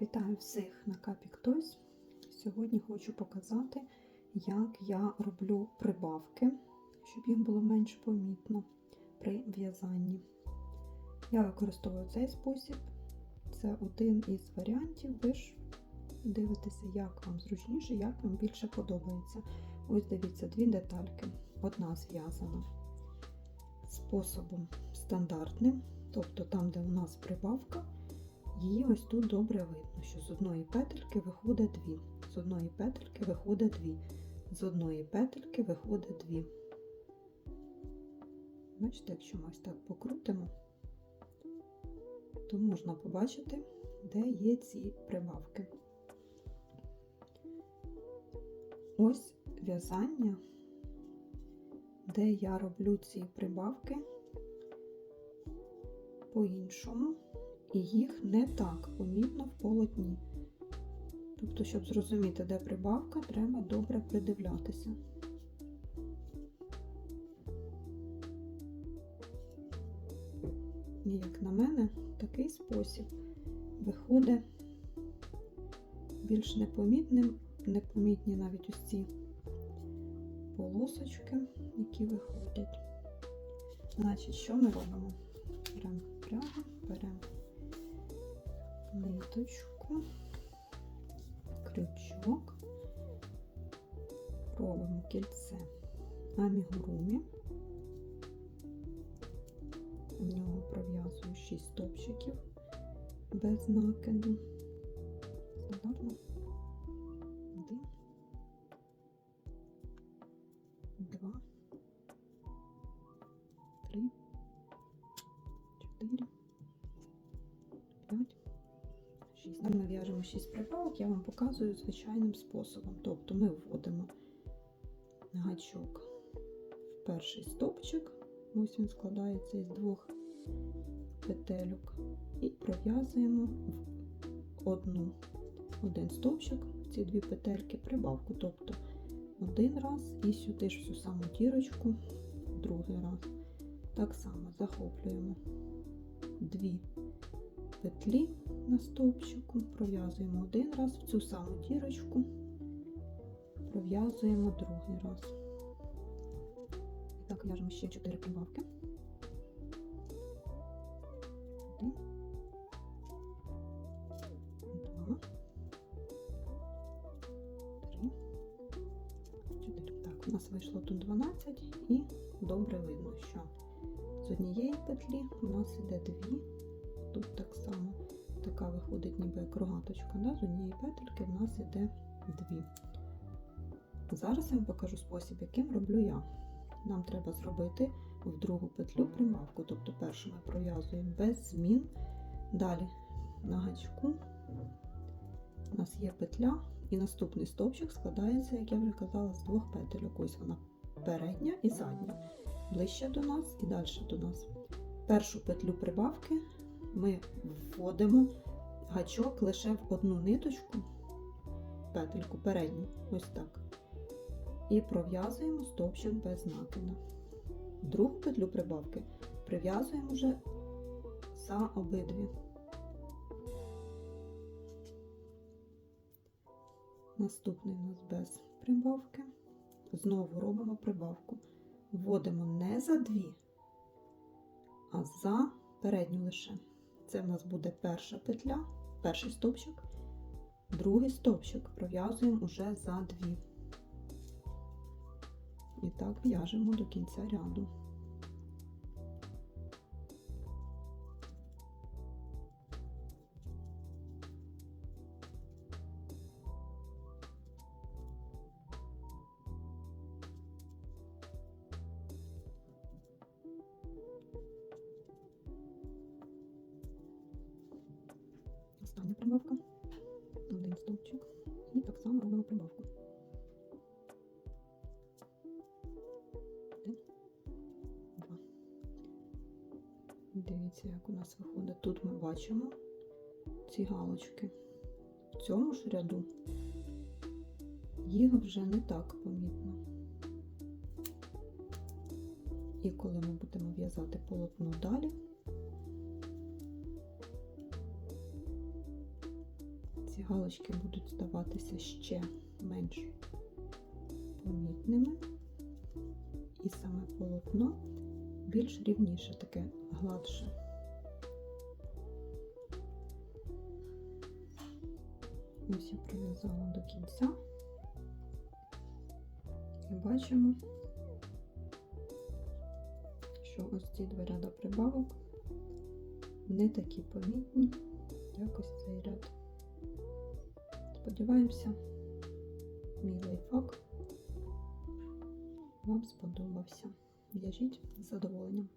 Вітаю всіх на Капік Тойс. Сьогодні хочу показати, як я роблю прибавки, щоб їх було менш помітно при в'язанні. Я використовую цей спосіб. Це один із варіантів. Ви ж дивитеся, як вам зручніше, як вам більше подобається. Ось дивіться, дві детальки. Одна зв'язана способом стандартним, тобто там, де у нас прибавка. Її ось тут добре видно, що з одної петельки виходить дві, з одної петельки виходить дві, з одної петельки виходить дві. Бачите, якщо ми ось так покрутимо, то можна побачити, де є ці прибавки. Ось в'язання, де я роблю ці прибавки по-іншому і їх не так помітно в полотні. Тобто, щоб зрозуміти, де прибавка, треба добре придивлятися. І, як на мене, такий спосіб виходить більш непомітним, непомітні навіть ось ці полосочки, які виходять. Значить, що ми робимо? Беремо прямо, беремо ниточку, крючок, робимо кільце амігурумі. В нього пров'язую 6 стопчиків без накиду. 6. Ми в'яжемо 6 прибавок, я вам показую звичайним способом. Тобто ми вводимо гачок в перший стовпчик, ось він складається із двох петельок, і пров'язуємо в одну, один стовпчик, в ці дві петельки прибавку. Тобто один раз і сюди ж всю саму дірочку, другий раз. Так само захоплюємо дві петлі на стовпчику, пров'язуємо один раз в цю саму дірочку, пров'язуємо другий раз. І так в'яжемо ще 4 прибавки. Один, два, три. Так, у нас вийшло тут 12 і добре видно, що з однієї петлі у нас іде дві. Тут так само така виходить ніби як рогаточка. Да? З однієї петельки в нас йде дві. Зараз я вам покажу спосіб, яким роблю я. Нам треба зробити в другу петлю примавку. Тобто першу ми пров'язуємо без змін. Далі на гачку у нас є петля, і наступний стовпчик складається, як я вже казала, з двох петель. Ось вона передня і задня. Ближче до нас і далі до нас. Першу петлю прибавки ми вводимо гачок лише в одну ниточку, петельку передню, ось так. І пров'язуємо стовпчик без накида. Другу петлю прибавки прив'язуємо вже за обидві. Наступний у нас без прибавки. Знову робимо прибавку. Вводимо не за дві, а за передню лише. Це в нас буде перша петля, перший стовпчик, другий стовпчик пров'язуємо уже за дві. І так в'яжемо до кінця ряду. Прибавка, один стовпчик, і так само робимо прибавку. Один, два. Дивіться, як у нас виходить. Тут ми бачимо ці галочки. В цьому ж ряду їх вже не так помітно. І коли ми будемо в'язати полотно далі, галочки будуть здаватися ще менш помітними, і саме полотно більш рівніше, таке гладше. Ось я прив'язала до кінця і бачимо, що ось ці два ряда прибавок не такі помітні, як ось цей ряд. Сподіваємося, мій лайфхак вам сподобався. В'яжіть з задоволенням.